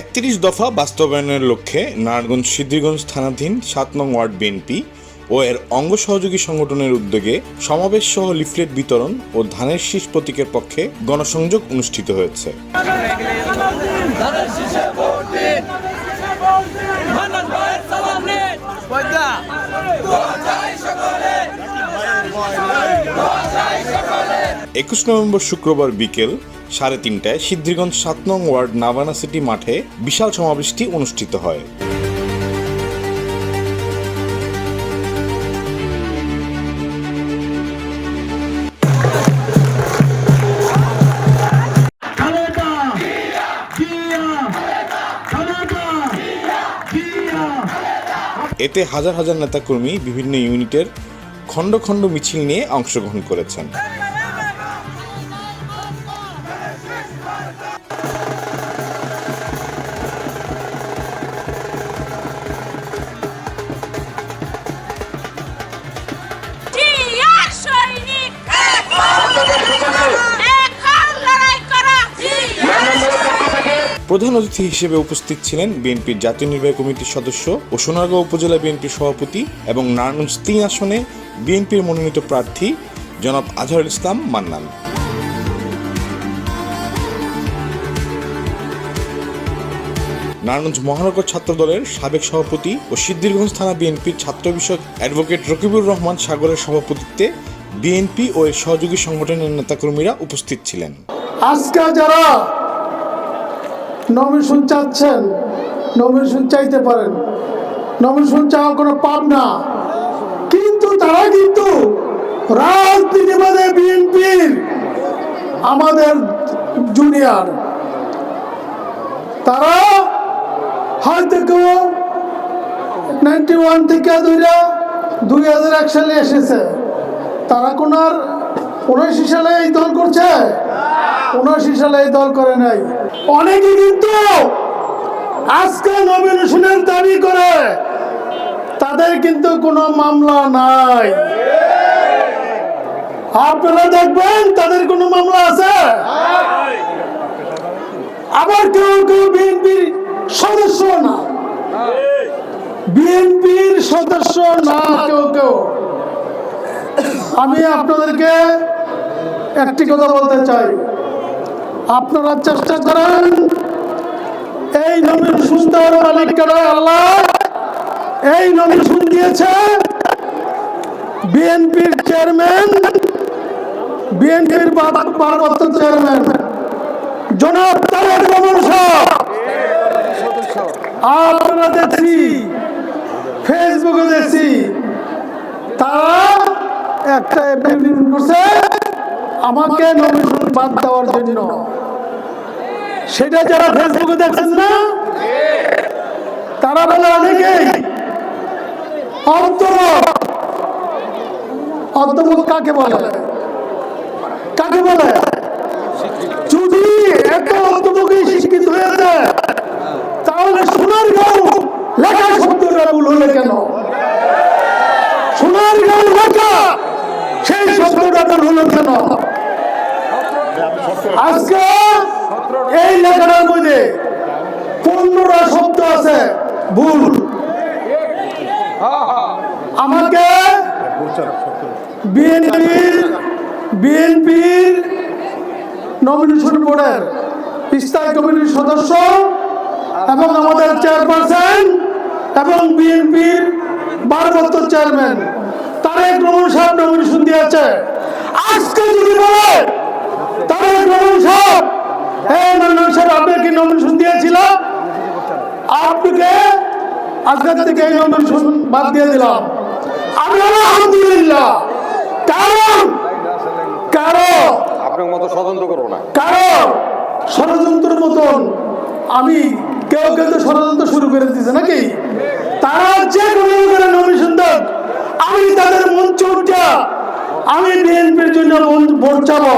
একত্রিশ দফা বাস্তবায়নের লক্ষ্যে নারায়ণগঞ্জ সিদ্ধিরগঞ্জ থানাধীন সাত নং ওয়ার্ড বিএনপি ও এর অঙ্গ সহযোগী সংগঠনের উদ্যোগে সমাবেশ সহ লিফলেট বিতরণ ও ধানের শীষ প্রতীকের পক্ষে গণসংযোগ অনুষ্ঠিত হয়েছে। একুশ নভেম্বর শুক্রবার বিকেল সাড়ে তিনটায় সিদ্ধিরগঞ্জ সাত নং ওয়ার্ড নাভানা সিটি মাঠে বিশাল সমাবেশটি অনুষ্ঠিত হয়। এতে হাজার হাজার নেতাকর্মী বিভিন্ন ইউনিটের খণ্ড খণ্ড মিছিল নিয়ে অংশগ্রহণ করেছেন। প্রধান অতিথি হিসেবে উপস্থিত ছিলেন বিএনপির জাতীয় নির্বাহী কমিটির সদস্য ও সোনারগাঁও উপজেলা বিএনপির সভাপতি এবং নারায়ণগঞ্জ তিন আসনে বিএনপির মনোনীত প্রার্থী জনাব আজহারুল ইসলাম মান্নান। নারায়ণগঞ্জ মহানগর ছাত্র দলের সাবেক সভাপতি ও সিদ্ধিরগঞ্জ থানা বিএনপির ছাত্র বিষয়ক অ্যাডভোকেট রকিবুর রহমান সাগরের সভাপতিত্বে বিএনপি ও এর সহযোগী সংগঠনের নেতাকর্মীরা উপস্থিত ছিলেন। আজকে যারা নমিনেশন চাচ্ছেন। নমিনেশন চাইতে পারেন। নমিনেশন চাওয়া কোনো পাপ না। কিন্তু তারা কিন্তু রাজনীতি বাদে বিএনপির, আমাদের জুনিয়র তারা হয়তো কেউ নাইনটি ওয়ান থেকে দুইরা দুই হাজার এক সালে এসেছে। তারা কোন আর উনিশ সালে এই দল করছে? উনআশি সালে এই দল করে নাই। অনেকে কিন্তু আজকে নমিনেশনের দাবি করে, তাদের কিন্তু কোনো মামলা নাই। আপনারা দেখবেন তাদের কোনো মামলা আছে? আবার কেউ কেউ বিএনপির সদস্য না। বিএনপির সদস্য না কেউ কেউ। আমি আপনাদেরকে একটি কথা বলতে চাই। আপনারা চেষ্টা করেন। এই নমিনেশন দেওয়ার মালিক কারা আল্লাহ? এই নমিনেশন দিয়েছে বিএনপির চেয়ারম্যান, বিএনপির ভারপ্রাপ্ত চেয়ারম্যান। জনাব তারেক রহমান সাহেব, আপনারা দেখছি ফেসবুকে দেখছি, তারা একটা করছে। আমাকে বাদ দেওয়ার জন্য। সেটা যারা ফেসবুকে দেখছেন না, তারা বলে অন্তরক কাকে বলে? কাকে বলে? যদি এত অন্তর্মুখী শিক্ষিত হয়েছে, তাহলে সোনার গাঁও লেখা শব্দটা ভুল হলে কেন? সোনার গাঁও লেখা, সেই শব্দটা ভুল হলো কেন? আজকে এই লেখাটার মধ্যে পনেরোটা শব্দ আছে, ভুল। আমাকে বিএনপির বিএনপির নমিনেশন বোর্ডের স্থায়ী কমিটির সদস্য এবং আমাদের চেয়ারপারসন এবং বিএনপির ভারপ্রাপ্ত চেয়ারম্যান, তারেক রহমান সাহেব নমিনেশন দিয়েছে। আজকে যদি বলে তারেক রহমান সাহেব হ্যাঁ নমিনেশন সাহেব আপনি কি নমিনেশন দিয়েছিল? আপনাকে আজকের থেকে এই নমিনেশন বাদ দিয়ে দিলাম। আমি আলহামদুলিল্লাহ। কারণ কারণ আপনার মতো স্বতন্ত্র করব না। কারণ ষড়যন্ত্রের মতন আমি কেউ কেউ তো ষড়যন্ত্র শুরু করে দিয়েছে নাকি? তারা যে কোনো করে নমিনেশন দেন আমি তাদের মঞ্চ উঠা আমি বিএনপির জন্য ভোট চাবো।